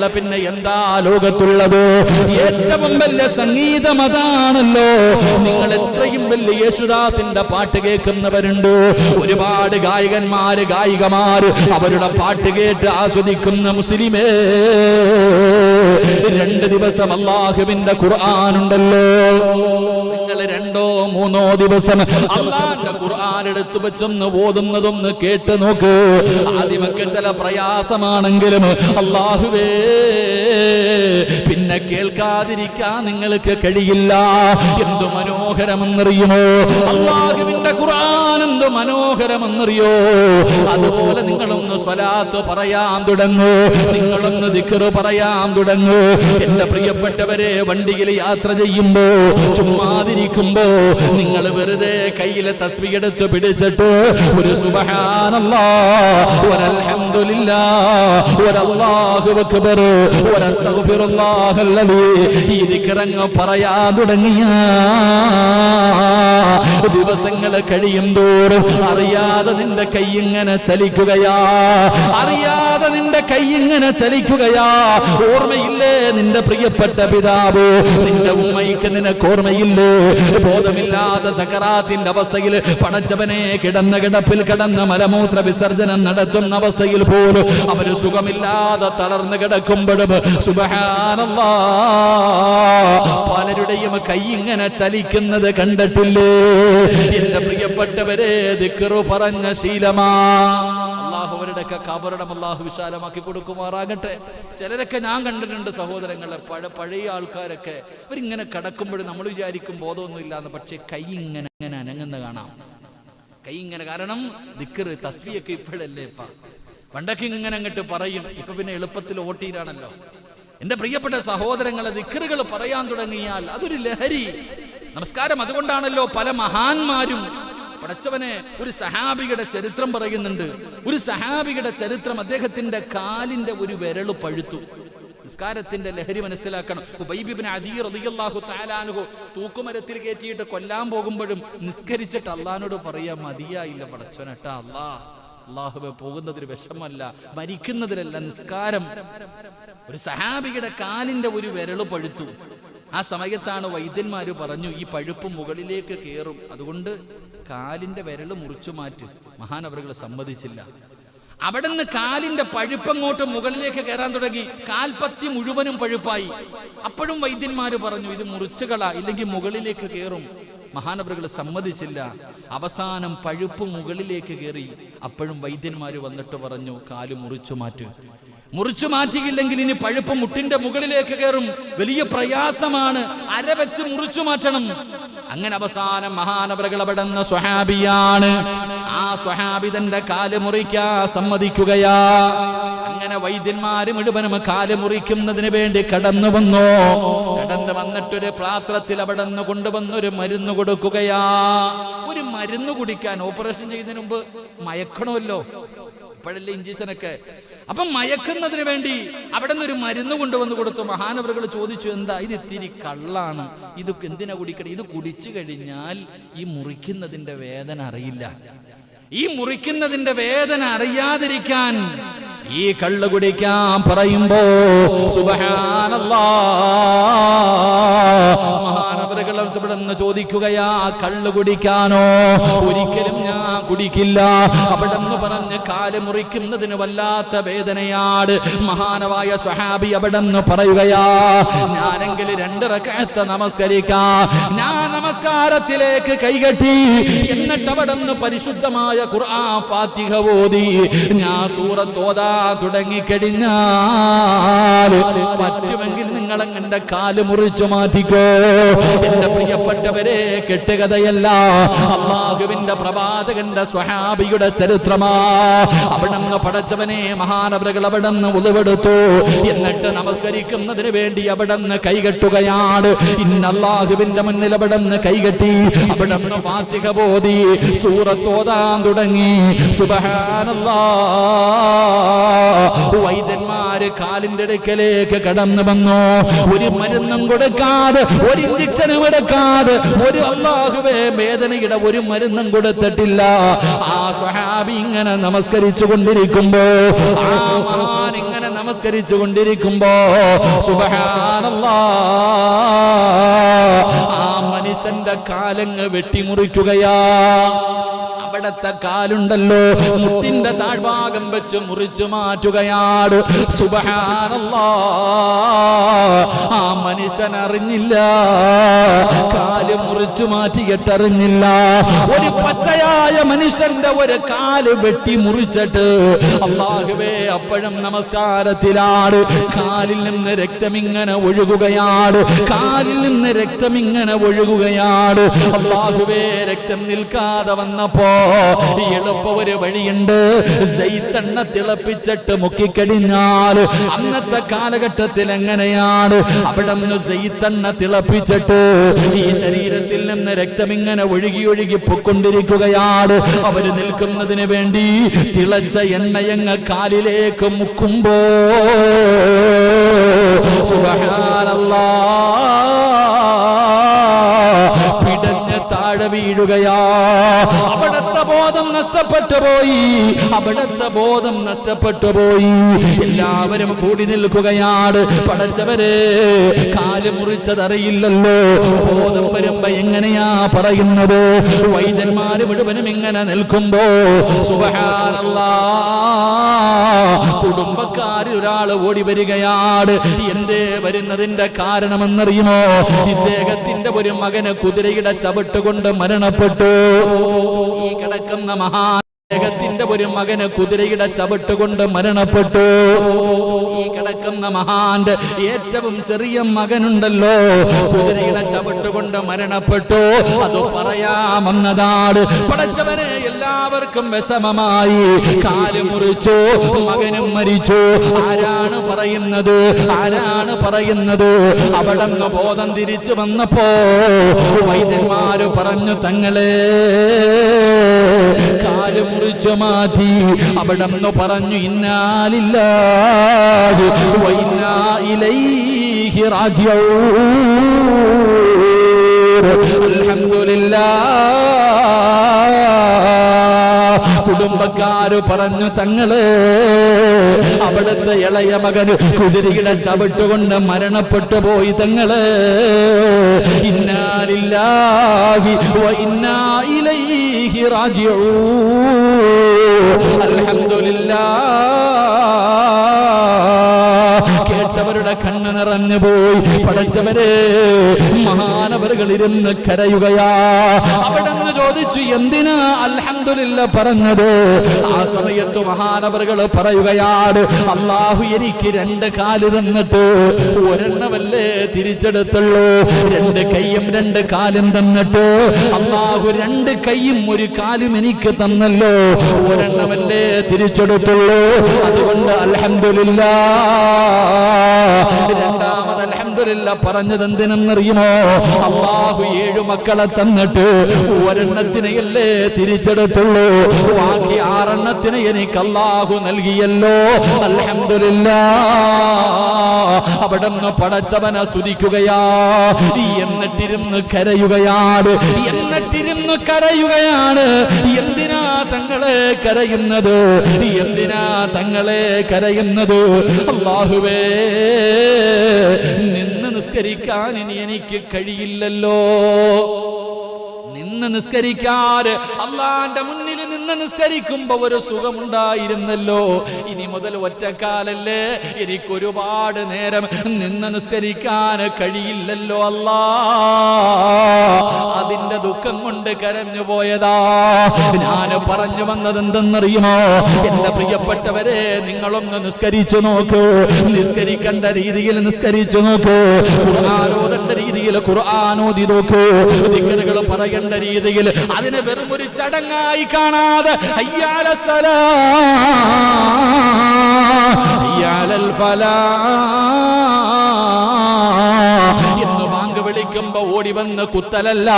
പാട്ടുകളുള്ള പിന്നെ എന്താ ലോകത്തുള്ളത്? ഏറ്റവും വലിയ സംഗീതം അതാണല്ലോ. നിങ്ങൾ എത്രയും വലിയ യേശുദാസിന്റെ പാട്ട് കേൾക്കുന്നവരുണ്ട്. ഒരുപാട് ഗായകന്മാര് ഗായികമാര് അവരുടെ പാട്ട് കേട്ട് ആസ്വദിക്കുന്ന മുസ്ലിമേ രണ്ട് ദിവസം അള്ളാഹുവിന്റെ ഖുർആാനുണ്ടല്ലോ നിങ്ങൾ രണ്ടോ മൂന്നോ ദിവസം അള്ളാന്റെ ഖുർആൻ എടുത്തു വെച്ചൊന്ന് ഓതുന്നതൊന്ന് കേട്ട് നോക്ക്. ആദ്യമൊക്കെ ചില പ്രയാസമാണെങ്കിലും അള്ളാഹുവേ പിന്നെ കേൾക്കാതിരിക്കാൻ നിങ്ങൾക്ക് കഴിയില്ല. എന്തു മനോഹരമെന്നറിയുമോ? അള്ളാഹുവിന്റെ ഖുർആൻ എന്തു മനോഹരമെന്നറിയോ? അതുപോലെ നിങ്ങളൊന്ന് സ്വലാത്ത് പറയാൻ തുടങ്ങൂ. നിങ്ങളൊന്ന് ദിക്കറ് പറയാൻ തുടങ്ങൂ. എന്റെ പ്രിയപ്പെട്ടവരെ വണ്ടിയിൽ യാത്ര ചെയ്യുമ്പോ ചുമ്മാതിരിക്കുമ്പോ നിങ്ങൾ വെറുതെ കയ്യിലെ തസ്ബി എടുത്ത് പിടിച്ചിട്ട് ഒരു സുബഹാനല്ലാ ഒരൽഹംദുലില്ലാ അക്ബർ ഈ പറയാൻ തുടങ്ങിയ. ദിവസങ്ങൾ കഴിയും തോറും അറിയാതെ നിന്റെ കൈ ഇങ്ങനെ ചലിക്കുകയാ. അറിയാതെ നിന്റെ കൈ ഇങ്ങനെ ചലിക്കുകയാ. ഓർമ്മയില്ലേ നിന്റെ പ്രിയപ്പെട്ട പിതാവ്? നിന്റെ ഉമ്മയ്ക്ക് നിനക്ക് ഓർമ്മയില്ലേ? ബോധമില്ലാത്ത സക്കറാത്തിന്റെ അവസ്ഥയിൽ പടച്ചവനെ കിടന്ന കിടപ്പിൽ കിടന്ന മലമൂത്ര വിസർജനം നടത്തുന്ന അവസ്ഥയിൽ പോലും അവർ സുഖമില്ലാതെ തളർന്നു കിടക്കുമ്പോഴും സുബഹാനല്ലാ പലരുടെയും കൈ ഇങ്ങനെ ചലിക്കുന്നത് കണ്ടിട്ടില്ലേ? എന്റെ പ്രിയപ്പെട്ടവരെ ദിക്കറു പറഞ്ഞ ശീലമാ. അവരുടെയൊക്കെ കബറിടം അള്ളാഹു വിശാലമാക്കി കൊടുക്കുമാറാകട്ടെ. ചിലരൊക്കെ ഞാൻ കണ്ടിട്ടുണ്ട് സഹോദരങ്ങളെ പഴ പഴയ ആൾക്കാരൊക്കെ. അവരിങ്ങനെ കിടക്കുമ്പോഴും നമ്മൾ വിചാരിക്കും ബോധമൊന്നും ഇല്ലാന്ന്. പക്ഷേ കൈ ഇങ്ങനെ ഇങ്ങനെ അനങ്ങുന്ന കാണാം. കൈ ഇങ്ങനെ കാരണം ദിക്കറ് തസ്ബിയൊക്കെ ഇപ്പോഴല്ലേ ഇപ്പ. പണ്ടൊക്കെ ഇങ്ങനെ അങ്ങോട്ട് പറയും. ഇപ്പൊ പിന്നെ എളുപ്പത്തിൽ ഓട്ടിയിലാണല്ലോ. എന്റെ പ്രിയപ്പെട്ട സഹോദരങ്ങളെ ദിക്കറുകൾ പറയാൻ തുടങ്ങിയാൽ അതൊരു ലഹരി. നമസ്കാരം. അതുകൊണ്ടാണല്ലോ പല മഹാന്മാരും പടച്ചവനെ ഒരു സഹാബിയുടെ ചരിത്രം പറയുന്നുണ്ട്. ഒരു സഹാബിയുടെ ചരിത്രം അദ്ദേഹത്തിന്റെ കാലിന്റെ ഒരു വിരൽ പഴുത്തു. നിസ്കാരത്തിന്റെ ലഹരി മനസ്സിലാക്കണം. തആലാനുഹു തൂക്കുമരത്തിൽ കയറ്റിയിട്ട് കൊല്ലാൻ പോകുമ്പോഴും നിസ്കരിച്ചിട്ട് അള്ളഹാനോട് പറയാ മതിയായില്ല പടച്ചവനട്ട അള്ളാ അള്ളാഹുബെ പോകുന്നതിൽ വിഷമല്ല മരിക്കുന്നതിലല്ല നിസ്കാരം. ഒരു സഹാബിയുടെ കാലിന്റെ ഒരു വിരൽ പഴുത്തു. ആ സമയത്താണ് വൈദ്യന്മാർ പറഞ്ഞു ഈ പഴുപ്പ് മുകളിലേക്ക് കയറും അതുകൊണ്ട് കാലിന്റെ വിരൽ മുറിച്ചു മാറ്റി. മഹാനവറുകൾ സമ്മതിച്ചില്ല. അവിടുന്ന് കാലിന്റെ പഴുപ്പങ്ങോട്ട് മുകളിലേക്ക് കയറാൻ തുടങ്ങി. കാൽപ്പത്തി മുഴുവനും പഴുപ്പായി. അപ്പോഴും വൈദ്യന്മാർ പറഞ്ഞു ഇത് മുറിച്ചുകള ഇല്ലെങ്കിൽ മുകളിലേക്ക് കയറും മഹാനവറുകൾ സമ്മതിച്ചില്ല. അവസാനം പഴുപ്പ് മുകളിലേക്ക് കയറി അപ്പോഴും വൈദ്യന്മാർ വന്നിട്ട് പറഞ്ഞു കാൽ മുറിച്ചു മാറ്റു. മുറിച്ചു മാറ്റിയില്ലെങ്കിൽ ഇനി പഴുപ്പ് മുട്ടിന്റെ മുകളിലേക്ക് കയറും. വലിയ പ്രയാസമാണ്. അര വെച്ച് മുറിച്ചു മാറ്റണം. അങ്ങനെ അവസാനം മഹാനവറുകൾ അവിടുന്ന് സ്വഹാബിയാണ്. ആ സ്വഹാബി തന്റെ കാൽ മുറിക്കാ സമ്മതിക്കുകയാ. അങ്ങനെ വൈദ്യന്മാര് മുഴുവനും കാൽ മുറിക്കുന്നതിന് വേണ്ടി കടന്നു വന്നു. കടന്നു വന്നിട്ടൊരു പാത്രത്തിൽ അവിടെ നിന്ന് കൊണ്ടുവന്നൊരു മരുന്ന് കൊടുക്കുകയാ. ഒരു മരുന്ന് കുടിക്കാൻ ഓപ്പറേഷൻ ചെയ്യുന്നതിന് മുമ്പ് മയക്കണമല്ലോ. ഇപ്പോഴല്ലേ ഇഞ്ചക്ഷനൊക്കെ. അപ്പം മയക്കുന്നതിന് വേണ്ടി അവിടെ ഒരു മരുന്ന് കൊണ്ടുവന്ന് കൊടുത്തു. മഹാനവറുകൾ ചോദിച്ചു എന്താ? ഇത് ഇത്തിരി കള്ളാണ്. ഇത് എന്തിനാ കുടിക്കണം? ഇത് കുടിച്ചു കഴിഞ്ഞാൽ ഈ മുറിക്കുന്നതിന്റെ വേദന അറിയില്ല. ഈ മുറിക്കുന്നതിന്റെ വേദന അറിയാതിരിക്കാൻ ഈ കള്ള് കുടിക്കാൻ പറയുമ്പോ സുബഹാനല്ലാ ചോദിക്കുകയാ കള്ള് കുടിക്കാനോ? ഒരിക്കലും ഞാൻ കുടിക്കില്ല. അവിടെന്ന് പറഞ്ഞ് കാൽ മുറിക്കുന്നതിന് വല്ലാത്ത വേദനയാട് മഹാനവായ സ്വഹാബി അവിടെന്ന് പറയുകയാ ഞാനെങ്കിൽ രണ്ട് റക്കഴത്ത് നമസ്കരിക്കാ. ഞാൻ നമസ്കാരത്തിലേക്ക് കൈകെട്ടി എന്നിട്ട് അവിടെന്ന് പരിശുദ്ധമായ ഖുർആൻ ഫാത്തിഹ ഓതി. ഞാൻ സൂറത്ത് ഓതാ തുടങ്ങിക്കഴിഞ്ഞാൽ പറ്റുമെങ്കിൽ നിങ്ങൾ അങ്ങനെ കാൽ മുറിച്ചു മാറ്റിക്കോ. എന്റെ പ്രിയപ്പെട്ടവരെ കെട്ടുകഥയല്ല അള്ളാഹുവിന്റെ പ്രവാചകന്റെ സ്വഹാബിയുടെ ചരിത്രമാ. അവിടന്ന് പടച്ചവനെ മഹാനവരകൾ അവിടന്ന് ഉളവെടുത്തു. എന്നിട്ട് നമസ്കരിക്കുന്നതിന് വേണ്ടി അവിടന്ന് കൈകെട്ടുകയാണ്. ഇന്ന് അള്ളാഹുവിന്റെ മുന്നിൽ അവിടന്ന് കൈകെട്ടി. അവിടന്ന് ഫാത്തിക ബോധി സൂറത്തോതാൻ തുടങ്ങി. സുബഹാനല്ലാ. വൈദ്യന്മാര് കാലിന്റെ അടുക്കലേക്ക് കടന്നു വന്നു. ഒരു മരുന്നും കൊടുക്കാതെ ഒരു ഇഞ്ചക്ഷനും എടുക്കാതെ ഒരു അള്ളാഹുവേ വേദനയുടെ ഒരു മരുന്നും കൊടുത്തിട്ടില്ല. ആ സഹാബി ഇങ്ങനെ നമസ്കരിച്ചു കൊണ്ടിരിക്കുമ്പോ ആ മഹാൻ ഇങ്ങനെ നമസ്കരിച്ചു കൊണ്ടിരിക്കുമ്പോ സുബഹാനല്ലാ ആ മനുഷ്യന്റെ കാലങ്ങ് വെട്ടിമുറിക്കുകയാ. അവിടത്തെ കാലുണ്ടല്ലോ മുട്ടിന്റെ താഴ്ഭാഗം വെച്ച് മുറിച്ചു മാറ്റുകയാണ് സുബഹാനല്ലാ. മനുഷ്യൻ അറിഞ്ഞില്ല. കാൽ മുറിച്ചു മാറ്റിയിട്ടറിഞ്ഞില്ല ഒരു പച്ചയായ മനുഷ്യന്റെ ഒരു കാൽ വെട്ടി മുറിച്ചിട്ട് അള്ളാഹുവേ അപ്പോഴും നമസ്കാരത്തിലാണ്. കാലിൽ നിന്ന് രക്തം ഇങ്ങനെ ഒഴുകുകയാണ്. കാലിൽ നിന്ന് രക്തം ഇങ്ങനെ ഒഴുകുകയാണ്. അള്ളാഹുവേ രക്തം നിൽക്കാതെ വന്നപ്പോ എളുപ്പ ഒരു വഴിയുണ്ട്. സൈത്തണ്ണ തിളപ്പിച്ചിട്ട് മുക്കിക്കഴിഞ്ഞാൽ അന്നത്തെ കാലഘട്ടത്തിൽ എങ്ങനെയാണ്? അവിടെ തിളപ്പിച്ചിട്ട് ഈ ശരീരത്തിൽ നിന്ന് രക്തം ഇങ്ങനെ ഒഴുകി ഒഴുകി പൊക്കൊണ്ടിരിക്കുകയാണ്. അവർ നിൽക്കുന്നതിന് വേണ്ടി തിളച്ച എണ്ണയങ്ങ കാലിലേക്ക് മുക്കുമ്പോ സുബഹാനല്ലാ പിടഞ്ഞ് താഴെ വീഴുകയാ. നഷ്ടപ്പെട്ടു പോയി. അവിടത്തെ ബോധം നഷ്ടപ്പെട്ടു പോയി. എല്ലാവരും കൂടി നിൽക്കുകയാണ്. പടച്ചവരെ കാൽ മുറിച്ചതറിയില്ലല്ലോ. ബോധം വരുമ്പോ എങ്ങനെയാ പറയുന്നത്? വൈദ്യന്മാര് മുഴുവനും ഇങ്ങനെ നിൽക്കുമ്പോ സുബഹാനല്ലാ കുടുംബക്കാരിൽ ഓടി വരികയാണ്. എന്തേ വരുന്നതിന്റെ കാരണമെന്നറിയുമോ? ഇദ്ദേഹത്തിന്റെ ഒരു മകന് കുതിരയുടെ ചവിട്ടുകൊണ്ട് മരണപ്പെട്ടു. ഈ കിടക്കുന്ന മഹാ ഒരു മകന് കുതിരയുടെ ചവിട്ടുകൊണ്ട് മരണപ്പെട്ടു. ഈ കിടക്കുന്ന മഹാന്റെ ഏറ്റവും ചെറിയ മകനുണ്ടല്ലോ. കുതിരയുടെ ചവിട്ടുകൊണ്ട് മരണപ്പെട്ടു. അത് പറയാമെന്നതാണ്. പടച്ചവനെ എല്ലാവർക്കും വിഷമമായി. കാൽ മുറിച്ചു. മകനും മരിച്ചു. ആരാണ് പറയുന്നത്? ആരാണ് പറയുന്നത്? അവിടെ നിന്ന് ബോധം തിരിച്ചു വന്നപ്പോ വൈദ്യന്മാര് പറഞ്ഞു തങ്ങളെ കാൽ മുറിച്ചു മാറ്റി അവിടെ നിന്ന് പറഞ്ഞു ഇന്നാലില്ലാഹി വൈന്നാ ഇലൈഹി റാജിഊൻ. അൽഹംദുലില്ലാ കുടുംബക്കാര് പറഞ്ഞു തങ്ങൾ അവിടുത്തെ ഇളയ മകന് കുതിരയുടെ ചവിട്ടുകൊണ്ട് മരണപ്പെട്ടു പോയി തങ്ങൾ. ഇന്നാലില്ലാഹി വ ഇന്നാ الحمد റാജിഊൻ നിറഞ്ഞു പോയി. പടച്ചവരെ മഹാനവറുകൾ ഇരുന്ന് കരയുകയാ. അവിടെ നിന്ന് ചോദിച്ചു എന്തിനാ അൽഹംദുലില്ല പറഞ്ഞത്? ആ സമയത്ത് മഹാനവറുകൾ പറയുകയാണ് അള്ളാഹു എനിക്ക് രണ്ട് കാൽ തന്നിട്ട് ഒരെണ്ണമല്ലേ തിരിച്ചെടുത്തുള്ളൂ. രണ്ട് കൈയും രണ്ട് കാലും തന്നിട്ട് അള്ളാഹു രണ്ട് കൈയും ഒരു കാലും എനിക്ക് തന്നല്ലോ. ഒരെണ്ണമല്ലേ തിരിച്ചെടുത്തുള്ളൂ. അതുകൊണ്ട് അൽഹംദുലില്ല. രണ്ടാമത് അൽഹംദുലില്ല പറഞ്ഞത് എന്തിനെന്നറിയുമോ അള്ളാഹു ഏഴു മക്കളെ തന്നിട്ട് ഒരെണ്ണത്തിനെയല്ലേ തിരിച്ചെടുത്തുള്ളൂ? ബാക്കി ആറെണ്ണത്തിന് എനിക്ക് അള്ളാഹു നൽകിയല്ലോ. അൽഹംദുലില്ല. അവിടെ നിന്ന് പടച്ചവനെ സ്തുതിക്കുകയാ. എന്നിട്ടിരുന്ന് കരയുകയാണ്. എന്നിട്ടിരുന്ന് കരയുകയാണ്. എന്തിനാ തങ്ങളെ കരയുന്നത്? എന്തിനാ തങ്ങളെ കരയുന്നത്? അള്ളാഹുവേ നിന്ന് നിസ്കരിക്കാൻ ഇനി എനിക്ക് കഴിയില്ലല്ലോ. നിന്ന് നിസ്കരിക്കാറ് അള്ളാന്റെ മുന്നിൽ നിന്ന് നിസ്കരിക്കുമ്പോ ഒരു സുഖമുണ്ടായിരുന്നല്ലോ. ഇനി മുതൽ ഒറ്റക്കാലല്ലേ? എനിക്ക് ഒരുപാട് നേരം നിന്ന് നിസ്കരിക്കാൻ കഴിയില്ലല്ലോ അല്ലാ. ദുഃഖം കൊണ്ട് കരഞ്ഞു പോയതാ. ഞാൻ പറഞ്ഞു വന്നത് എന്തെന്നറിയുമോ? എന്റെ പ്രിയപ്പെട്ടവരെ നിങ്ങളൊന്ന് നിസ്കരിച്ചു നോക്കൂ. നിസ്കരിക്കേണ്ട രീതിയിൽ നിസ്കരിച്ചു നോക്കൂ. ഖുർആാനോദന്റെ രീതിയിൽ ഖുർആാനോദി നോക്കൂ. ദിക്കറുകൾ പറയേണ്ട രീതിയിൽ അതിനെ വെറും ഒരു ചടങ്ങായി കാണാതെ അയ്യാല സലാ അയ്യാലൽ ഫലാ വിളിക്കുമ്പോ ഓടി വന്ന് കുത്തലല്ല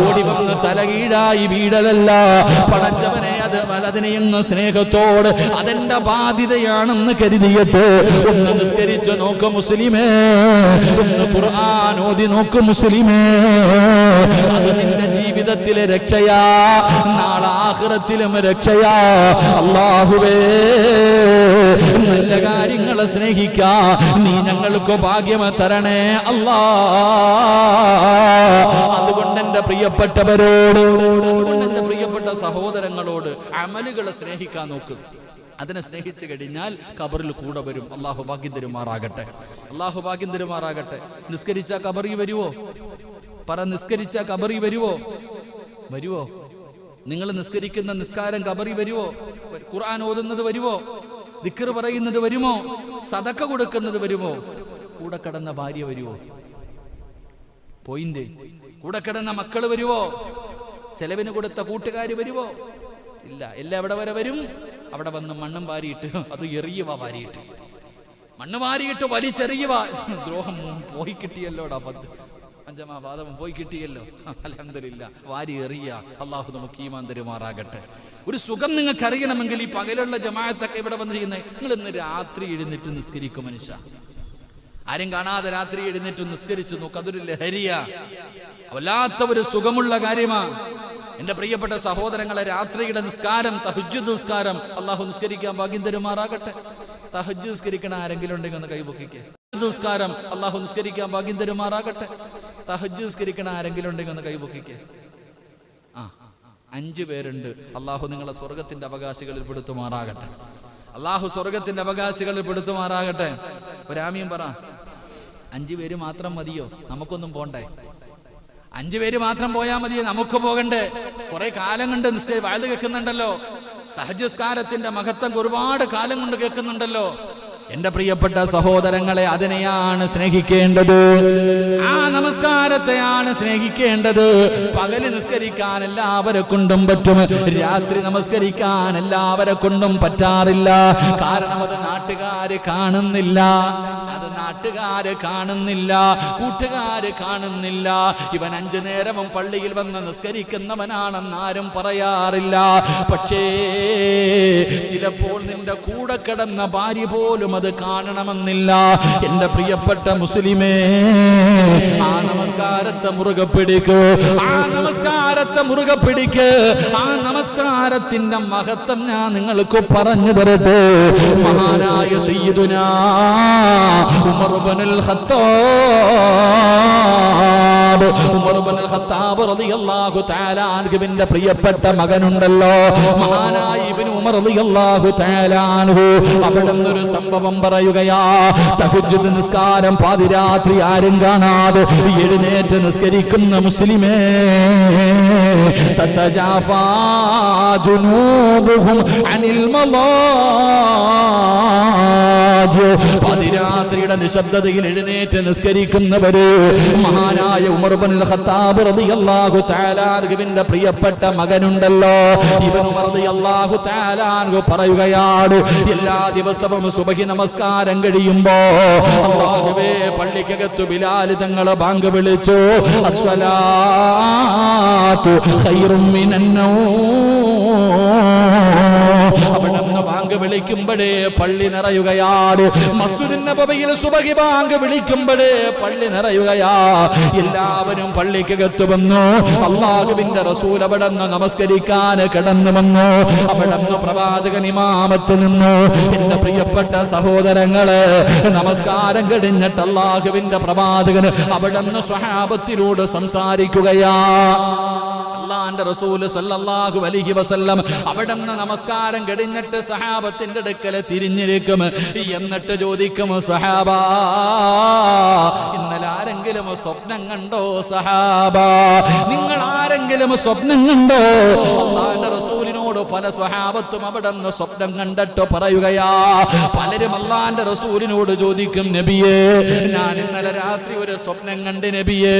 ഓടി വന്ന് തലകീഴായി വീടലല്ല പടച്ചവനെ അത് വലതിനെയെന്ന് സ്നേഹത്തോട് അതെന്റെ ബാധ്യതയാണെന്ന് കരുതിയിട്ട് ഒന്ന് നിസ്കരിച്ചു നോക്ക് മുസ്ലിമേ ഒന്ന് ഖുർആൻ നോക്ക് മുസ്ലിമേ. അത് നിന്റെ ജീവിതത്തിലെ രക്ഷയാ. നാളെ ആഹ്റത്തിലും രക്ഷയാ. അള്ളാഹുവേ നല്ല കാര്യങ്ങളെ സ്നേഹിക്ക. നീ ഞങ്ങൾക്ക് ഭാഗ്യം തരണേ അല്ലാ. അതുകൊണ്ട് എന്റെ പ്രിയപ്പെട്ടവരോട് അതുകൊണ്ട് എന്റെ പ്രിയപ്പെട്ട സഹോദരങ്ങളോട് അമലുകളെ സ്നേഹിക്കാൻ നോക്ക്. അതിനെ സ്നേഹിച്ചു കഴിഞ്ഞാൽ കബറിൽ കൂടെ വരും. അള്ളാഹു ഭാഗ്യം തരുമാറാകട്ടെ. അള്ളാഹു ഭാഗ്യം തരുമാറാകട്ടെ. നിസ്കരിച്ച കബറി വരുവോ? പറ നിസ്കരിച്ച കബറി വരുവോ? വരുവോ? നിങ്ങൾ നിസ്കരിക്കുന്ന നിസ്കാരം കബറി വരുവോ? ഖുർആൻ ഓതുന്നത് വരുവോ? ദിക്കർ പറയുന്നത് വരുമോ? സതക്ക കൊടുക്കുന്നത് വരുമോ? കൂടെ കിടന്ന ഭാര്യ വരുവോ? പോയിന്റ്. കൂടെ കിടന്ന മക്കൾ വരുവോ? ചെലവിന് കൊടുത്ത കൂട്ടുകാർ വരുവോ? ഇല്ല. എല്ലാം എവിടെ വരെ വരും? അവിടെ വന്ന് മണ്ണും വാരിയിട്ട് അത് എറിയുക വാരിയിട്ട്. മണ്ണ് വാരിയിട്ട് വലിച്ചെറിയുക ദ്രോഹം പോയി കിട്ടിയല്ലോടാ പഞ്ചമാ വാദവും പോയി കിട്ടിയല്ലോ. അലഹമില്ല വാരി എറിയ. അള്ളാഹു നമുക്ക് ഈമാൻ തരുമാറാകട്ടെ. ഒരു സുഖം നിങ്ങൾക്ക് അറിയണമെങ്കിൽ ഈ പകലുള്ള ജമാഅത്തൊക്കെ ഇവിടെ വന്ന് ചെയ്യുന്നത് നിങ്ങൾ ഇന്ന് രാത്രി എഴുന്നേറ്റ് നിസ്കരിക്കും മനുഷ്യ. ആരും കാണാതെ രാത്രി എഴുന്നേറ്റ് നിസ്കരിച്ചു നോക്ക് അതൊരു ലഹരിയ. വല്ലാത്ത ഒരു സുഖമുള്ള കാര്യമാ. എന്റെ പ്രിയപ്പെട്ട സഹോദരങ്ങളെ രാത്രിയുടെ നിസ്കാരം തഹജ് നിസ്കാരം അള്ളാഹു നിസ്കരിക്കാൻ ഭാഗ്യം തരുമാറാകട്ടെ. തഹജ് നിസ്കരിക്കണ ആരെങ്കിലും ഉണ്ടെങ്കിൽ ഒന്ന് കൈപൊക്കിക്കേ നിസ്കാരം അള്ളാഹു നിസ്കരിക്കാൻ ഭാഗ്യം തരുമാറാകട്ടെ. തഹജ് നിസ്കരിക്കണ ആരെങ്കിലും ഉണ്ടെങ്കിൽ ഒന്ന് കൈപൊക്കിക്ക്. ആ അഞ്ചു പേരുണ്ട്. അള്ളാഹു നിങ്ങളെ സ്വർഗത്തിന്റെ അവകാശികളിൽ പെടുത്തുമാറാകട്ടെ. അള്ളാഹു സ്വർഗത്തിന്റെ അവകാശികളിൽ പെടുത്തുമാറാകട്ടെ. ഒരാമിയും പറ അഞ്ചു പേര് മാത്രം മതിയോ? നമുക്കൊന്നും പോണ്ടേ. അഞ്ചു പേര് മാത്രം പോയാൽ മതിയോ? നമുക്ക് പോകണ്ടേ. കുറെ കാലം കൊണ്ട് നിശ്ചയ വാഴ്ന്നു കേൾക്കുന്നുണ്ടല്ലോ. സഹജസ്കാരത്തിന്റെ മഹത്വം ഒരുപാട് കാലം കൊണ്ട് കേൾക്കുന്നുണ്ടല്ലോ. എന്റെ പ്രിയപ്പെട്ട സഹോദരങ്ങളെ അതിനെയാണ് സ്നേഹിക്കേണ്ടത്. ആ നമസ്കാരത്തെയാണ് സ്നേഹിക്കേണ്ടത്. പകൽ നിസ്കരിക്കാൻ എല്ലാവരെ കൊണ്ടും പറ്റും. രാത്രി നമസ്കരിക്കാൻ എല്ലാവരെ കൊണ്ടും പറ്റാറില്ല. കാരണം അത് നാട്ടുകാര് കാണുന്നില്ല. അത് നാട്ടുകാര് കാണുന്നില്ല. കൂട്ടുകാര് കാണുന്നില്ല. ഇവൻ അഞ്ചു നേരവും പള്ളിയിൽ വന്ന് നിസ്കരിക്കുന്നവനാണെന്ന് ആരും പറയാറില്ല. പക്ഷേ ചിലപ്പോൾ നിന്റെ കൂടെ കിടന്ന ഭാര്യ പോലും അത് കാണണമെന്നില്ല. എന്റെ പ്രിയപ്പെട്ട മുസ്ലിമേ ആ നമസ്കാരത്തെ മുറുകെ പിടിക്കൂ. ആ നമസ്കാരത്തെ മുറുകെ പിടിക്ക്. ആ നമസ്കാരത്തിന്റെ മഹത്വം ഞാൻ നിങ്ങൾക്ക് പറഞ്ഞു തരട്ടെ. മഹാനായ സയ്യിദുനാ ഉമർ ഖത്താബ്. ഉമർ ഖത്താബ് റളിയല്ലാഹു തആല പ്രിയപ്പെട്ട മകനുണ്ടല്ലോ. മഹാനായ ഇബ്നു ഉമർ തആല അൻഹു. സംഭവം പറയുകയാ തഹജ്ജുദ് നിസ്കാരം പാതിരാത്രി ആരും കാണാതെ എഴുന്നേറ്റ് നിസ്കരിക്കുന്ന മുസ്ലിമേ തത്തജാഫാ ജുനൂബുഹും അനിൽ മലാജ് പതിരാത്രിയുടെ നിശബ്ദതയിൽ എഴുന്നേറ്റ് നിസ്കരിക്കുന്നവര് മഹാനായ ഉമർ ഇബ്നുൽ ഖത്താബ് റളിയല്ലാഹു തആല പ്രിയപ്പെട്ട മകനുണ്ടല്ലോ. ഇവൻ റളിയല്ലാഹു തആല അൻഹു പറയുകയാണ് എല്ലാ ദിവസവും സുബഹി നമസ്കാരം കഴിയുമ്പോ അല്ലാഹുവേ പള്ളിക്കകത്തു ബിലാൽ തങ്ങളെ ബാങ്ക് വിളിച്ചു. അസ്സലാത്തു ഖൈറും അവിടെ നിന്ന് ബാങ്ക് വിളിക്കുമ്പോഴേ പള്ളി നിറയുകയാണ്. മസ്ജിദിൻ നബവിയിൽ സുബഹി ബാങ്ക് വിളിക്കുമ്പോഴേ പള്ളി നിറയുകയാ. എല്ലാവരും പള്ളിക്കകത്ത് വന്നു. അള്ളാഹുവിന്റെ റസൂൽ അവിടെ നമസ്കരിക്കാൻ കിടന്നു വന്നു. അവിടെ പ്രവാചകൻ ഇമാമത്ത് നിന്നു. എന്റെ പ്രിയപ്പെട്ട സഹോദരങ്ങൾ നമസ്കാരം കഴിഞ്ഞിട്ട് അള്ളാഹുവിന്റെ പ്രവാചകന് അവിടെ നിന്ന് സ്വഹാബത്തിനോട് സംസാരിക്കുകയാ. സല്ലല്ലാഹു അലൈഹി വസല്ലം അവിടെ നമസ്കാരം കഴിഞ്ഞിട്ട് സഹാബത്തിന്റെ അടുക്കല തിരിഞ്ഞിരിക്കും. എന്നിട്ട് ചോദിക്കും സഹാബ ഇന്നലെ ആരെങ്കിലും സ്വപ്നം കണ്ടോ സഹാബ നിങ്ങൾ ആരെങ്കിലും സ്വപ്നം കണ്ടോ? അള്ളാന്റെ റസൂലിനോട് പല സ്വഹാബത്തും അവിടെ നിന്ന് സ്വപ്നം കണ്ടിട്ട് പറയുകയാ. പലരും അള്ളാന്റെ റസൂലിനോട് ചോദിക്കും നബിയേ ഞാൻ ഇന്നലെ രാത്രി ഒരു സ്വപ്നം കണ്ട് നബിയേ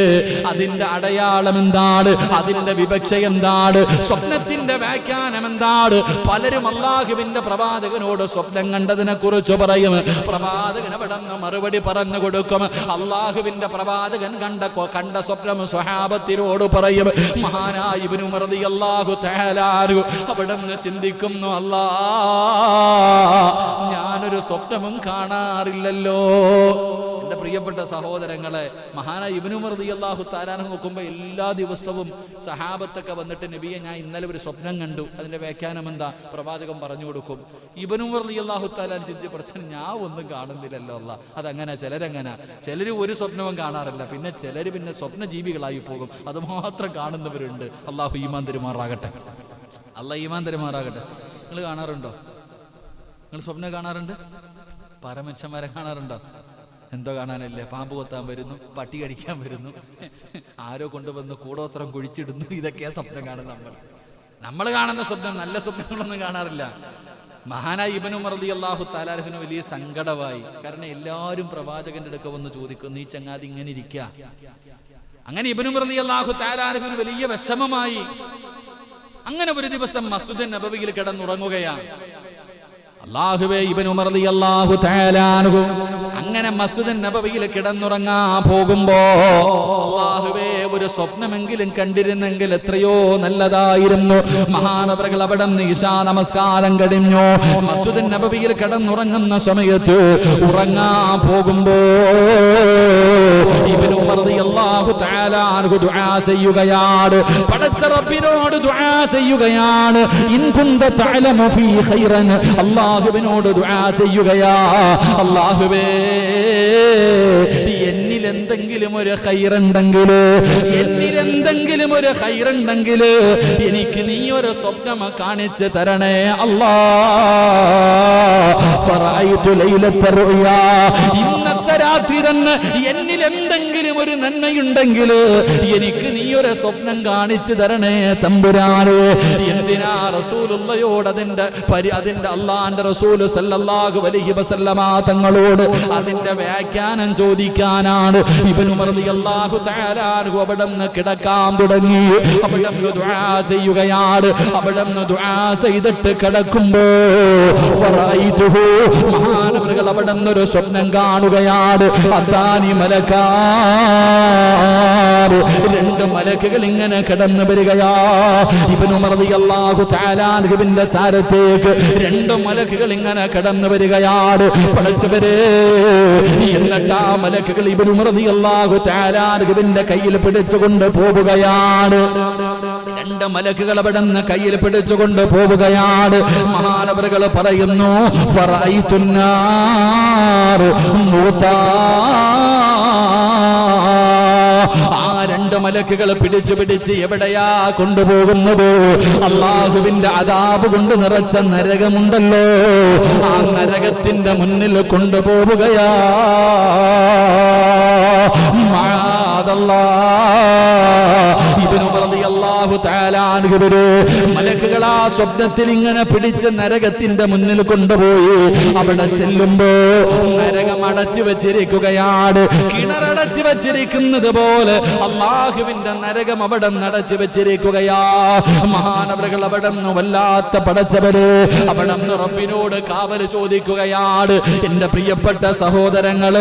അതിന്റെ അടയാളം എന്താണ്? അതിന്റെ വിവക്ഷ എന്താണ്? സ്വപ്നത്തിന്റെ വ്യാഖ്യാനം എന്താണ്? പലരും അള്ളാഹുവിന്റെ പ്രവാചകനോട് സ്വപ്നം കണ്ടതിനെ കുറിച്ച് പറയും. പ്രവാചകൻ അവിടെ നിന്ന് മറുപടി പറഞ്ഞു കൊടുക്കും. അള്ളാഹുവിന്റെ പ്രവാചകൻ കണ്ട കണ്ട സ്വപ്നം സ്വഹാബത്തിനോട് പറയും. മഹാനായി അല്ലാഹു തആല അവിടെ നിന്ന് ചിന്തിക്കുന്നു അല്ലാ. ഞാനൊരു സ്വപ്നവും കാണാറില്ലല്ലോ. എന്റെ പ്രിയപ്പെട്ട സഹോദരങ്ങളെ മഹാനായ ഇബനുമർ അള്ളാഹു താരാനം നോക്കുമ്പോൾ എല്ലാ ദിവസവും സഹാബത്തൊക്കെ വന്നിട്ട് നബിയെ ഞാൻ ഇന്നലെ ഒരു സ്വപ്നം കണ്ടു. അതിന്റെ വ്യാഖ്യാനം എന്താ? പ്രവാചകം പറഞ്ഞു കൊടുക്കും. ഇബനുമർദി അള്ളാഹു താലാൻ ചിന്തി പ്രശ്നം ഞാൻ ഒന്നും കാണുന്നില്ലല്ലോ അല്ല. അതങ്ങനെ ചിലരങ്ങനെ. ചിലർ ഒരു സ്വപ്നവും കാണാറില്ല. പിന്നെ ചിലർ പിന്നെ സ്വപ്ന ജീവികളായി പോകും. അത് മാത്രം കാണുന്നവരുണ്ട്. അള്ളാഹു ഈമാൻ തെരുമാറാകട്ടെ. അല്ല ഈമാൻ തരുമാറാകട്ടെ. നിങ്ങൾ കാണാറുണ്ടോ? നിങ്ങൾ സ്വപ്നം കാണാറുണ്ട്? പരമനുഷ്യന്മാരെ കാണാറുണ്ടോ? എന്തോ കാണാനല്ലേ? പാമ്പ് കൊത്താൻ വരുന്നു പട്ടി കടിക്കാൻ വരുന്നു ആരോ കൊണ്ടുവന്ന് കൂടോത്രം കുഴിച്ചിടുന്നു. ഇതൊക്കെയാ സ്വപ്നം കാണുന്നത് നമ്മൾ. നമ്മൾ കാണുന്ന സ്വപ്നം നല്ല സ്വപ്നങ്ങളൊന്നും കാണാറില്ല. മഹാനായ ഇബനു മറദി അള്ളാഹു താലാർഹിന് വലിയ സങ്കടമായി. കാരണം എല്ലാവരും പ്രവാചകന്റെ അടുക്ക വന്ന് ചോദിക്കുന്നു നീ ചങ്ങാതി ഇങ്ങനെ ഇരിക്കുക അങ്ങനെ ഇബനു മറദി അള്ളാഹു താലാർഹിന് വലിയ വിഷമമായി. അങ്ങനെ ഒരു ദിവസം മസ്ജിദ് നബവിയിൽ കിടന്നുറങ്ങുകയാണ്. അള്ളാഹുവേ ഇബൻ ഉമർ അള്ളാഹു താലാനുഹു അങ്ങനെ മസ്ജിദ് നബവിയിൽ കിടന്നുറങ്ങാ പോകുമ്പോ അള്ളാഹുവേ ഒരു സ്വപ്നമെങ്കിലും കണ്ടിരുന്നെങ്കിൽ എത്രയോ നല്ലതായിരുന്നു. മഹാനവറുകൾ അവിടെ നിശാ നമസ്കാരം കഴിഞ്ഞു. മസ്ജിദ് നബവിയിൽ കിടന്നുറങ്ങുന്ന സമയത്ത് ഉറങ്ങാ പോകുമ്പോ ചെയ്യുകയാണ്. പടച്ച റബ്ബിനോട് ദുആ ചെയ്യുകയാണ്. ദുആ ചെയ്യുകയാ. അല്ലാഹുവേ എന്നിൽ എന്തെങ്കിലും ഒരു ഹൈറുണ്ടെങ്കിൽ എന്നിലെന്തെങ്കിലും ഒരു ഹൈറുണ്ടെങ്കിൽ എനിക്ക് നീ ഒരു സ്വപ്നം കാണിച്ചു തരണേ അല്ലാ. ഫറഅയ്തു ലൈലത്ത റുയാ ഇന്നത്തെ രാത്രി തന്നെ എന്നിൽ എന്തെങ്കിലും ഒരു നന്മയുണ്ടെങ്കിൽ എനിക്ക് നീ ഒരു സ്വപ്നം കാണിച്ചു തരണേ തമ്പുരാന്. എന്തിനാ റസൂലുള്ളയോട് അതിന്റെ പരി അതിന്റെ അള്ളാന്റെ റസൂൽ സല്ലല്ലാഹു അലൈഹി വസല്ലമ തങ്ങളോട് അതിന്റെ വ്യാഖ്യാനം ചോദിക്കാനാണ്. ഇബ്നു റളിയല്ലാഹു തആല അൻഹു അവിടെ നിന്ന് കിടക്കാൻ തുടങ്ങി. അവിടെ നിന്ന് ദുആ ചെയ്യുകയാണ്. അവിടെ നിന്ന് ദുആ ചെയ്തിട്ട് കിടക്കുമ്പോ ഫറൈതുഹു മഹാനവറുകൾ അവിടെ നിന്നൊരു സ്വപ്നം കാണുകയാണ്. അത്താനി മലക്കാറ് രണ്ട് മലക്കുകൾ ഇങ്ങനെ കിടന്നു വരികയാ. ഇവനു മറവിയല്ലാഹു താലാൻഹുവിന്റെ ചാരത്തേക്ക് രണ്ട് മലക്കുകൾ ഇങ്ങനെ കിടന്നു വരികയാണ് പഠിച്ചവരെ എന്നിട്ട് ആ മലക്കുകൾ ഇവനു മറവിയല്ലാഹു താലാൻഹുവിന്റെ കയ്യിൽ പിടിച്ചുകൊണ്ട് പോവുകയാണ് രണ്ട് മലക്കുകൾ അവിടെ നിന്ന് കയ്യിൽ പിടിച്ചുകൊണ്ട് പോവുകയാണ് മഹാനവറുകൾ പറയുന്നു മൂത്താ ആ രണ്ട് മലക്കുകൾ പിടിച്ചു പിടിച്ച് എവിടെയാ കൊണ്ടുപോകുന്നത്? അള്ളാഹുവിന്റെ അതാപ് കൊണ്ട് നിറച്ച നരകമുണ്ടല്ലോ. ആ നരകത്തിന്റെ മുന്നിൽ കൊണ്ടുപോവുകയാ. മാതല്ലാ റളിയല്ലാഹു തആല അൻഹുവിനെ മലക്കുകൾ ആ സ്വപ്നത്തിൽ ഇങ്ങനെ പിടിച്ച് നരകത്തിന്റെ മുന്നിൽ കൊണ്ടുപോയി. അവിടെ ചെല്ലുമ്പോ നരകം അടച്ചു വെച്ചിരിക്കുകയാണ്. കിണറടച്ചു വെച്ചിരിക്കുന്നത് പോലെ അള്ളാഹുവിന്റെ നരകം അവിടെ നടച്ചു വെച്ചിരിക്കുകയാ. മഹാനവറുകൾ അവിടെ വല്ലാത്ത പടച്ചവര് അവിടെ റബ്ബിനോട് കാവൽ ചോദിക്കുകയാണ്. എന്റെ പ്രിയപ്പെട്ട സഹോദരങ്ങൾ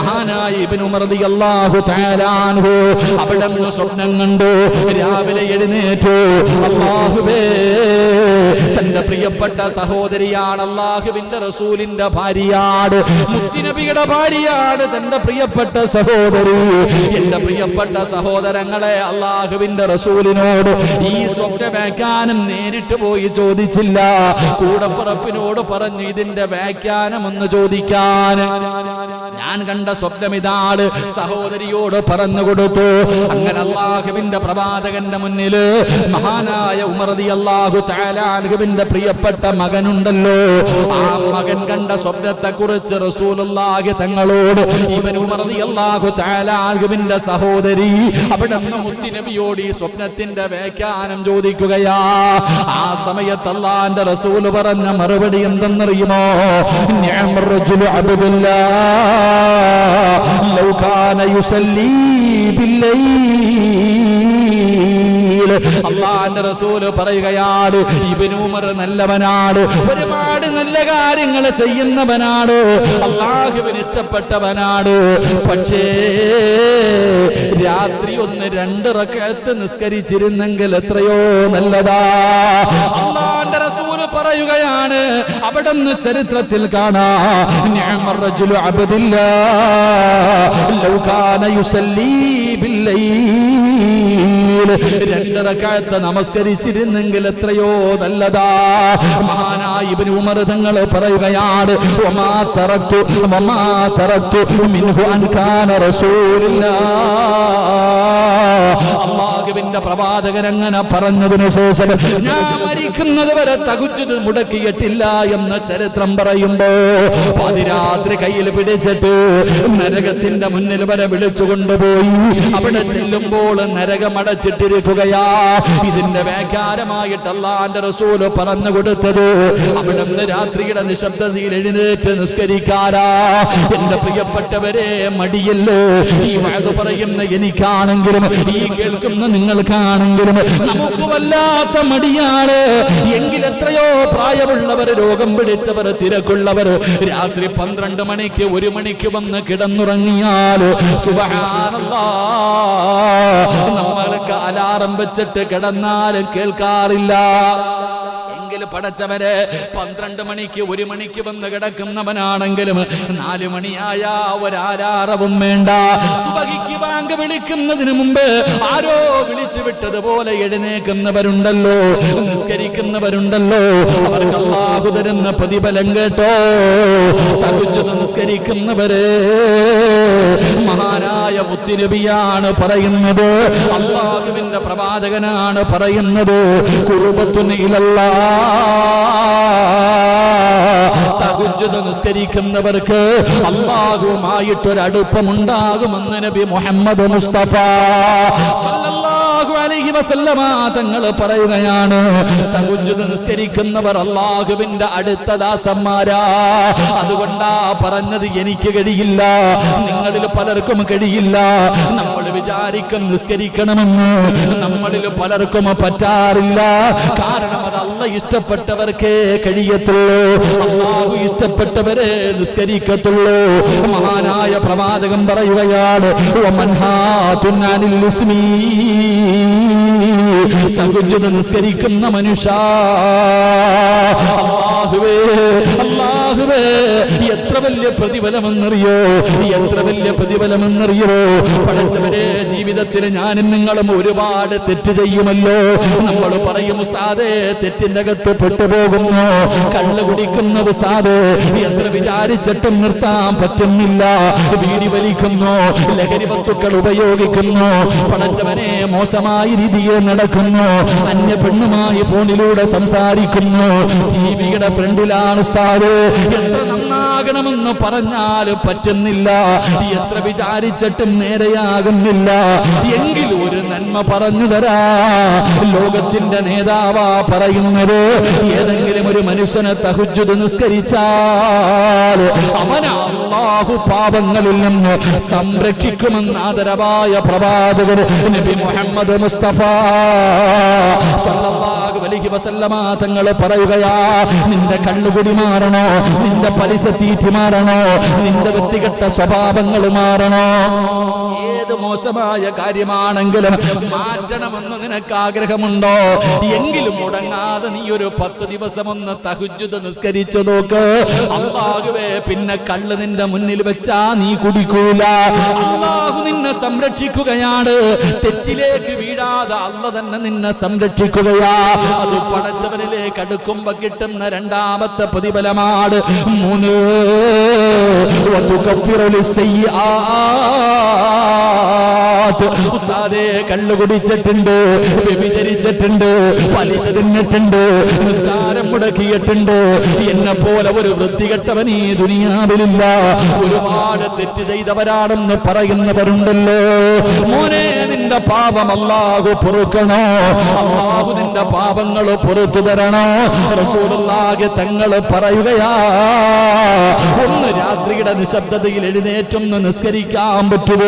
മഹാനായി ഇബ്നു അള്ളാഹു തആല അൻഹു അവിടെ സ്വപ്നം കണ്ടു. രാവിലെ എഴുന്നേറ്റു അള്ളാഹുവേ തന്റെ പ്രിയപ്പെട്ട സഹോദരിയാണ് അള്ളാഹുവിന്റെ റസൂലിന്റെ ഭാര്യയാണ് മുത്തിനബിയുടെ ഭാര്യയാണ് തന്റെ പ്രിയപ്പെട്ട സഹോദരി. എന്റെ പ്രിയപ്പെട്ട സഹോദരങ്ങളെ അള്ളാഹുവിന്റെ റസൂലിനോട് ഈ സ്വപ്ന വ്യാഖ്യാനം നേരിട്ട് പോയി ചോദിച്ചില്ല. കൂടപ്പുറപ്പിനോട് പറഞ്ഞു ഇതിന്റെ വ്യാഖ്യാനം ഒന്ന് ചോദിക്കാൻ. ഞാൻ കണ്ട സ്വപ്നം ഇതാണ് സഹോദരിയോട് പറഞ്ഞു കൊടുത്തു. അങ്ങനെ അള്ളാഹുവിന്റെ പ്രവാചകന്റെ മുന്നിൽ മഹാനായ ഉമർദി അള്ളാഹു താലാഹുവിന്റെ പ്രിയപ്പെട്ട മകനുണ്ടല്ലോ. ആ മകൻ കണ്ട സ്വപ്നത്തെ കുറിച്ച് റസൂലുള്ളാഹി തങ്ങളോട് ഇവൻ ഉമർദി അള്ളാഹു താലാഹുവിന്റെ സഹോദരി അവിടെ മുത്തിനബിയോട് ഈ സ്വപ്നത്തിന്റെ വ്യാഖ്യാനം ചോദിക്കുകയാ. ആ സമയത്ത് അള്ളാന്റെ റസൂൽ പറഞ്ഞ മറുപടി എന്തെന്നറിയുമോ? ഞാൻ കാന യുസല്ലി ബില്ലൈൽ അള്ളാന്റെ റസൂൽ പറയുകയാണ് ഇബ്നു ഉമർ നല്ലവനാണ് ഒരുപാട് നല്ല കാര്യങ്ങൾ ചെയ്യുന്നവനാണ് അള്ളാഹുവിന് ഇഷ്ടപ്പെട്ടവനാണ്. പക്ഷേ രാത്രി ഒന്ന് രണ്ട് റക്കത്ത് നിസ്കരിച്ചിരുന്നെങ്കിൽ എത്രയോ നല്ലതാ. അള്ളാന്റെ റസൂൽ പറയുകയാണ് അവിടെ ചരിത്രത്തിൽ കാണാ നിഅമർ റജുലു അബ്ദില്ലാ ലൗ കാന യുസല്ലി ബില്ലൈൽ. രണ്ട് റക്അത്ത് നമസ്കരിച്ചിരുന്നെങ്കിൽ എത്രയോ നല്ലതാ. മഹാനായി ഇബ്നു ഉമർ തങ്ങൾ പറയുകയാണ് വമാ തറക്തു വമാ തറത്തു മിൻഹു അൻ കാന റസൂലുള്ളാഹ് അള്ളാഹുവിന്റെ പ്രവാചകൻ അങ്ങനെ പറഞ്ഞതിന് ശേഷം ഞാൻ മരിക്കുന്നത് വരെ തകുച്ചത് മുടക്കിയിട്ടില്ല എന്ന ചരിത്രം പറയുമ്പോ പാതിരാത്രി കയ്യിൽ പിടിച്ചിട്ട് നരകത്തിന്റെ മുന്നിൽ വരെ വിളിച്ചു കൊണ്ടുപോയി. അവിടെ ചെല്ലുമ്പോൾ നരകമടച്ചിട്ടിരിക്കുകയാ ഇതിന്റെ വ്യാഖ്യാനമായിട്ട് റസൂൽ പറഞ്ഞു കൊടുത്തത് അവിടെ രാത്രിയുടെ നിശബ്ദതയിൽ എഴുന്നേറ്റ് നിസ്കരിക്കാരാ എന്റെ പ്രിയപ്പെട്ടവരെ മടിയല്ലേ ഈ വഴത് പറയുന്ന എനിക്കാണെങ്കിലും ഈ കേൾക്കുന്ന നിങ്ങൾക്കാണെങ്കിലും നമുക്ക് വല്ലാത്ത മടിയാണ്. എങ്കിൽ എത്രയോ പ്രായമുള്ളവർ രോഗം പിടിച്ചവർ തിരക്കുള്ളവർ രാത്രി പന്ത്രണ്ട് മണിക്ക് ഒരു മണിക്ക് വന്ന് കിടന്നുറങ്ങിയാലോ? നമ്മൾക്ക് അലാറം വെച്ചിട്ട് കിടന്നാലും കേൾക്കാറില്ല. പടച്ചവര് പന്ത്രണ്ട് മണിക്ക് ഒരു മണിക്ക് വന്ന് കിടക്കുന്നവനാണെങ്കിലും നാല് മണിയായ ഒരാലാറവും വേണ്ട. സുബഹിക്ക് ബാങ്ക് വിളിക്കുന്നതിന് മുമ്പ് ആരോ വിളിച്ചു വിട്ടതുപോലെ എഴുന്നേക്കുന്നവരുണ്ടല്ലോ നിസ്കരിക്കുന്നവരുണ്ടല്ലോ. അവർക്ക് അള്ളാഹു തരുന്ന പ്രതിഫലം കേട്ടോ. തകുച്ചത് നിസ്കരിക്കുന്നവരെ മഹാനായ മുത്തിനബിയാണ് പറയുന്നത്. അള്ളാഹുവിന്റെ പ്രവാചകനാണ് പറയുന്നത്. കുറുബത്തുനിലല്ലാ നിസ്കരിക്കുന്നവർക്ക് അള്ളാഹുമായിട്ടൊരടുപ്പമുണ്ടാകുമെന്ന് നബി മുഹമ്മദ് മുസ്തഫ സല്ലല്ലാഹു അലൈഹി വസല്ലമ തങ്ങൾ പറയുകയാണ് തഹജ്ജുദ് നിസ്കരിക്കുന്നവർ അള്ളാഹുവിന്റെ അടുത്ത ദാസന്മാരാ. അതുകൊണ്ടാ പറഞ്ഞത് എനിക്ക് കഴിയില്ല നിങ്ങളിൽ പലർക്കും കഴിയില്ല. നമ്മൾ വിചാരിക്കും നിസ്കരിക്കണമെന്ന് നമ്മളിൽ പലർക്കും പറ്റാറില്ല. കാരണം അത് അല്ല ഇഷ്ടപ്പെട്ടവർക്കേ കഴിയത്തുള്ളൂ. അള്ളാഹു ഇഷ്ടപ്പെട്ടവരെ നിസ്കരിക്കത്തുള്ളൂ. മഹാനായ പ്രവാചകൻ പറയുകയാണ് "വമൻഹാതുൻ അനിൽ ഇസ്മീ." തഹജ്ജുദ് നിസ്കരിക്കുന്ന മനുഷ്യ അല്ലാഹുവേ അല്ലാഹുവേ എത്ര വലിയ പ്രതിഫലമെന്നറിയോ? എത്ര വലിയ പ്രതിഫലമെന്നറിയോ പഠിച്ചവരെ ജീവിതത്തിൽ ഞാനും നിങ്ങളും ഒരുപാട് തെറ്റ് ചെയ്യുമല്ലോ. നമ്മൾ പറയും ഉസ്താദേ തെറ്റിന്റെ അകത്ത് പെട്ടുപോകുന്നു. കള്ള കുടിക്കുന്ന ഉസ്താദ്. എത്ര വിചാരിച്ചിട്ടും നിർത്താൻ പറ്റുന്നില്ല. വീടി വലിക്കുന്നു. ലഹരി വസ്തുക്കൾ ഉപയോഗിക്കുന്നു. പടച്ചവനെ മോശമായ രീതിയിൽ നടക്കുന്നു. അന്യ പെണ്ണുമായി ഫോണിലൂടെ സംസാരിക്കുന്നു. ടി വിയുടെ ഫ്രണ്ടിലാണ് ഉസ്താദ്. എത്ര നന്നാകണമെന്ന് പറഞ്ഞാൽ പറ്റുന്നില്ല. എത്ര വിചാരിച്ചിട്ടും നേരെയാകുന്നില്ല. എങ്കിൽ ഒരു നന്മ പറഞ്ഞു തരാ. ലോകത്തിന്റെ നേതാവാ പറയുന്നത്. ഏതെങ്കിലും ഒരു മനുഷ്യനെ തഹുജുത് നിസ്കരിച്ചാൽ അവനെ പാപങ്ങളിൽ നിന്ന് സംരക്ഷിക്കുമെന്ന് ആദരവായ പ്രവാചകർ നബി മുഹമ്മദ് മുസ്തഫ സല്ലല്ലാഹു അലൈഹി വസല്ലമ തങ്ങൾ പറയുകയാ നിന്റെ കണ്ണുകുടി മാറണോ? നിന്റെ പലിശ തീറ്റി മാറണോ? നിന്റെ വ്യക്തിഗത സ്വഭാവങ്ങൾ മാറണോ? ഏത് മോശമായ കാര്യമാണെങ്കിലും മാറ്റണമെന്ന് നിനക്ക് ആഗ്രഹമുണ്ടോ? എങ്കിലും മുടങ്ങാതെ നീ ഒരു പത്ത് ദിവസം ഒന്ന് തഹുജുദ് നിസ്കരിച്ചു നോക്ക്. അള്ളാഹുവേ പിന്നെ കള്ള് നിന്റെ മുന്നിൽ വെച്ചാ നീ കുടിക്കൂല. അള്ളാഹു നിന്നെ സംരക്ഷിക്കുകയാണ്. തെറ്റിലേക്ക് വീഴാതെ അല്ല തന്നെ നിന്നെ സംരക്ഷിക്കുകയാ. അത് പടച്ചവനിലേക്ക് അടുക്കുമ്പോ കിട്ടുന്ന രണ്ടാമത്തെ പ്രതിഫലമാണ് മൂന്ന്. ഉസ്താദേ കള്ളു കുടിച്ചിട്ടുണ്ട് വ്യഭിചരിച്ചിട്ടുണ്ട് പലിശ തിന്നിട്ടുണ്ട് നിസ്കാരം മുടക്കിയിട്ടുണ്ട്. എന്നെ പോലെ ഒരു വൃത്തികെട്ടവൻ ഈ ദുനിയാവിലില്ല. ഒരുപാട് തെറ്റ് ചെയ്തവരാണെന്ന് പറയുന്നവരുണ്ടല്ലോ. മോനെ നിന്റെ പാപം അല്ലാഹു പൊറുക്കണോ? അല്ലാഹു നിന്റെ പാപങ്ങൾ പുറത്തു തരണോ? റസൂലുള്ളാഹി തങ്ങൾ പറയുകയാ ഒന്ന് രാത്രിയുടെ നിശബ്ദതയിൽ എഴുന്നേറ്റൊന്ന് നിസ്കരിക്കാൻ പറ്റുമോ?